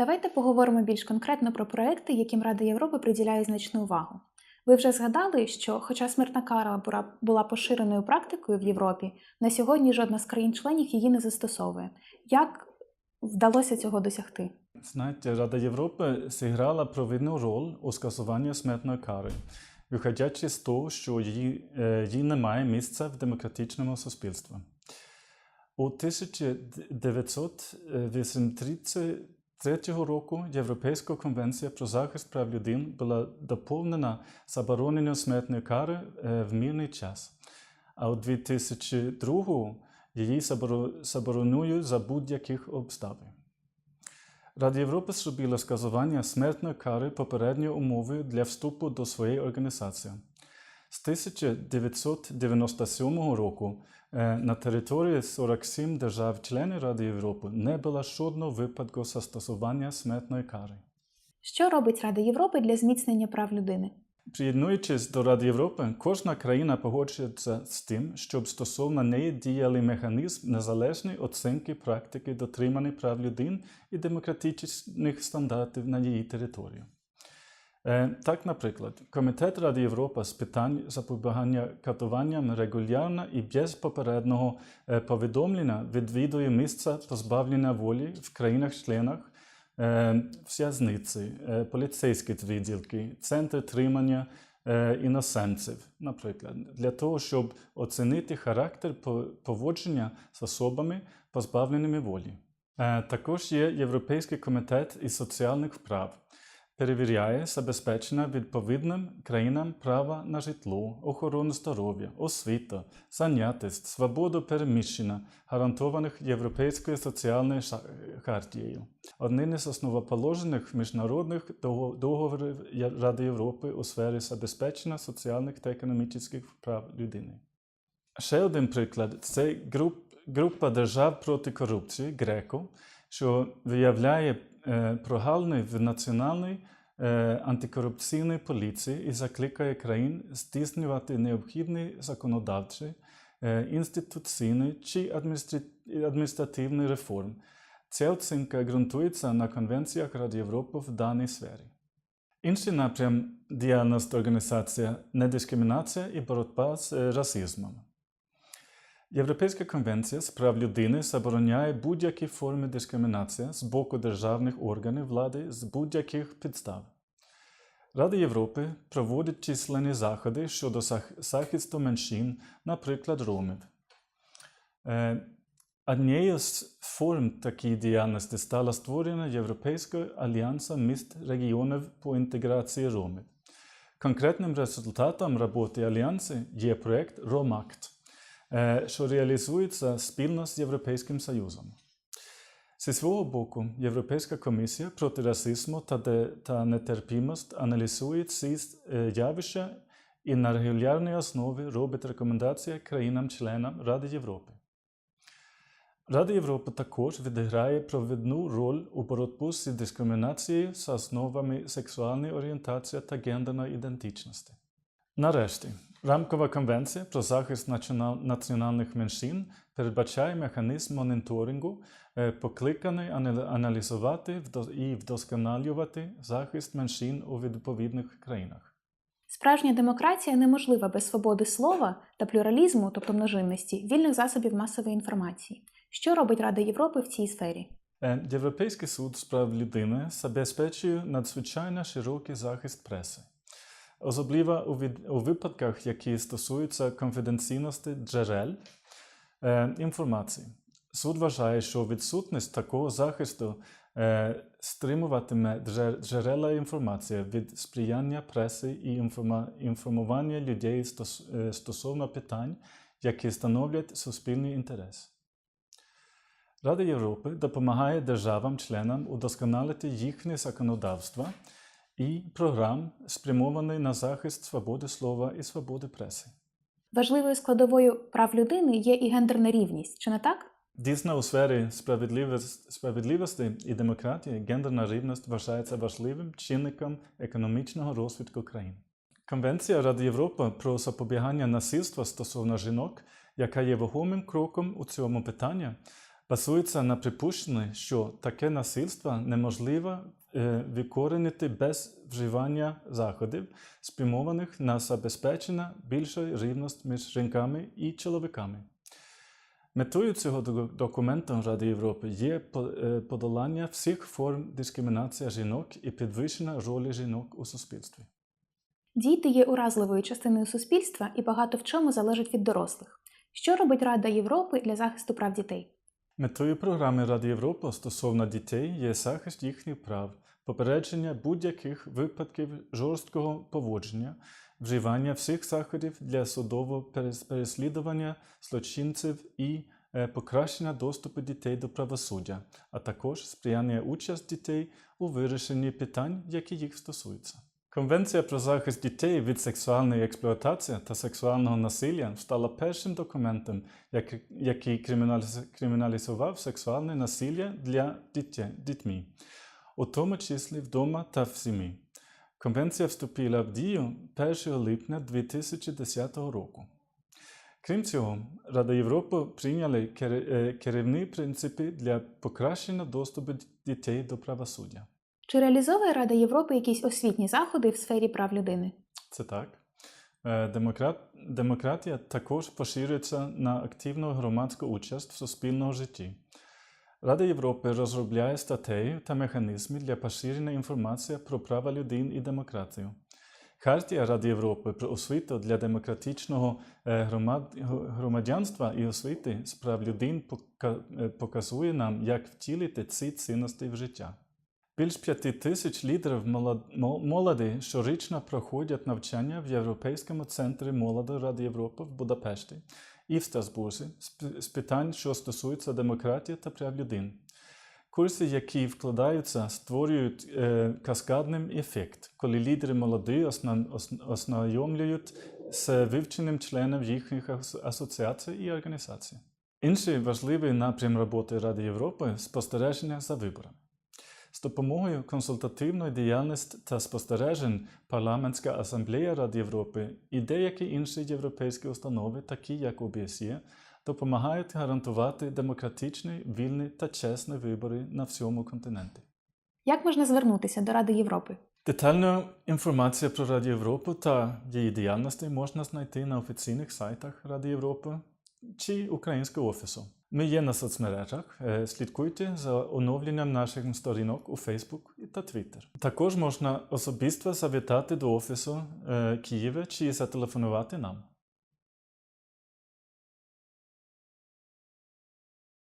Давайте поговоримо більш конкретно про проекти, яким Рада Європи приділяє значну увагу. Ви вже згадали, що, хоча смертна кара була- поширеною практикою в Європі, на сьогодні жодна з країн-членів її не застосовує. Як вдалося цього досягти? Знаєте, Рада Європи зіграла провідну роль у скасуванні смертної кари, виходячи з того, що її, е, їй немає місця в демократичному суспільстві. У 1983 року Європейська конвенція про захист прав людини була доповнена забороненням смертної кари е, в мирний час. А у 2002 її заборонують за будь-яких обставин. Рада Європи зробила скасування смертної кари попередньою умовою для вступу до своєї організації. З 1997 року е, на території 47 держав-членів Ради Європи не було жодного випадку застосування смертної кари. Що робить Рада Європи для зміцнення прав людини? Приєднуючись до Ради Європи, кожна країна погоджується з тим, щоб стосовно неї діяли механізм незалежної оцінки практики дотримання прав людини і демократичних стандартів на її території. Е, Так, наприклад, Комітет Ради Європи з питань запобігання катуванням регулярно і без попереднього е, повідомлення відвідує місця позбавлення волі в країнах-членах е, в'язниці, поліцейські відділки, центри тримання іноземців, наприклад, для того, щоб оцінити характер поводження з особами, позбавленими волі. Також є Європейський комітет із соціальних прав. Перевіряє забезпечення відповідним країнам права на житло, охорону здоров'я, освіту, зайнятість, свободу переміщення, гарантованих Європейською соціальною хартією. Одним із основоположених міжнародних договорів Ради Європи у сфері забезпечення соціальних та економічних прав людини. Ще один приклад це груп, група держав проти корупції ГРЕКО, що виявляє е, прогалини в національній е, антикорупційній поліції і закликає країн здійснювати необхідні законодавчі, е, інституційні чи адміністра- адміністративні реформи. Ця оцінка ґрунтується на конвенціях Ради Європи в даній сфері. Інший напрям діяльності організації недискримінація і боротьба з расизмом. Європейська конвенція з прав людини забороняє будь-які форми дискримінації з боку державних органів влади з будь-яких підстав. Рада Європи проводить численні заходи щодо захисту меншин, наприклад, ромів. Е, Однією з форм такої діяльності стала створена Європейська альянса міст регіонів по інтеграції ромів. Конкретним результатом роботи альянсу є проект «Ромакт», що реалізується спільно з Європейським Союзом. Зі свого боку, Європейська комісія проти расизму та, де, та нетерпімость аналізує ці е, явища і на регулярній основі робить рекомендації країнам-членам Ради Європи. Рада Європи також відіграє провідну роль у боротьбі з дискримінацією за основами сексуальної орієнтації та гендерної ідентичності. Нарешті, рамкова конвенція про захист національних меншин передбачає механізм моніторингу, е, покликаний аналізувати і вдосконалювати захист меншин у відповідних країнах. Справжня демократія неможлива без свободи слова та плюралізму, тобто множинності, вільних засобів масової інформації. Що робить Рада Європи в цій сфері? Е, Європейський суд з прав людини забезпечує надзвичайно широкий захист преси, особливо у, від, у випадках, які стосуються конфіденційності джерел е, інформації. Суд вважає, що відсутність такого захисту е, стримуватиме дже- джерела інформації від сприяння преси і інформа, інформування людей стос, е, стосовно питань, які становлять суспільний інтерес. Рада Європи допомагає державам-членам удосконалити їхнє законодавство і програм, спрямований на захист свободи слова і свободи преси. Важливою складовою прав людини є і гендерна рівність, чи не так? Дійсно, у сфері справедливості, і демократії гендерна рівність вважається важливим чинником економічного розвитку країн. Конвенція Ради Європи про запобігання насильства стосовно жінок, яка є вагомим кроком у цьому питанні, базується на припущенні, що таке насильство неможливо е, викорінити без вживання заходів, спрямованих на забезпечення більшої рівності між жінками і чоловіками. Метою цього документу Ради Європи є е, подолання всіх форм дискримінації жінок і підвищення ролі жінок у суспільстві. Діти є уразливою частиною суспільства і багато в чому залежить від дорослих. Що робить Рада Європи для захисту прав дітей? Метою програми Ради Європи стосовно дітей є захист їхніх прав, попередження будь-яких випадків жорсткого поводження, вживання всіх заходів для судового переслідування злочинців і е, покращення доступу дітей до правосуддя, а також сприяння участь дітей у вирішенні питань, які їх стосуються. Конвенція про захист дітей від сексуальної експлуатації та сексуального насилля стала першим документом, який криміналізував сексуальне насилля для дітьми, у тому числі вдома та в сім'ї. Конвенція вступила в дію 1 липня 2010 року. Крім цього, Рада Європи прийняли кер- е, керівні принципи для покращення доступу дітей до правосуддя. Чи реалізовує Рада Європи якісь освітні заходи в сфері прав людини? Це так. Е, Демократ, демократія також поширюється на активну громадську участь в суспільному житті. Рада Європи розробляє статей та механізми для поширення інформації про права людини і демократію. Хартія Ради Європи про освіту для демократичного е, громад, громадянства і освіти з прав людини е, показує нам, як втілити ці цінності в життя. Більш п'яти тисяч лідерів молоді щорічно проходять навчання в Європейському центрі молоді Ради Європи в Будапешті і в Страсбурзі з питань, що стосуються демократії та прав людини. Курси, які вкладаються, створюють е, каскадний ефект, коли лідери молоді ознайомлюють з вивченим членів їхніх асоціацій і організацій. Інший важливий напрям роботи Ради Європи спостереження за виборами. З допомогою консультативної діяльності та спостережень Парламентська асамблея Ради Європи і деякі інші європейські установи, такі як ОБСЄ, допомагають гарантувати демократичні, вільні та чесні вибори на всьому континенті. Як можна звернутися до Ради Європи? Детальну інформацію про Раду Європи та її діяльності можна знайти на офіційних сайтах Ради Європи чи Українського офісу. Ми є на соцмережах. е, Слідкуйте за оновленням наших сторінок у Facebook та Twitter. Також можна особисто завітати до офісу е, Києва чи зателефонувати нам.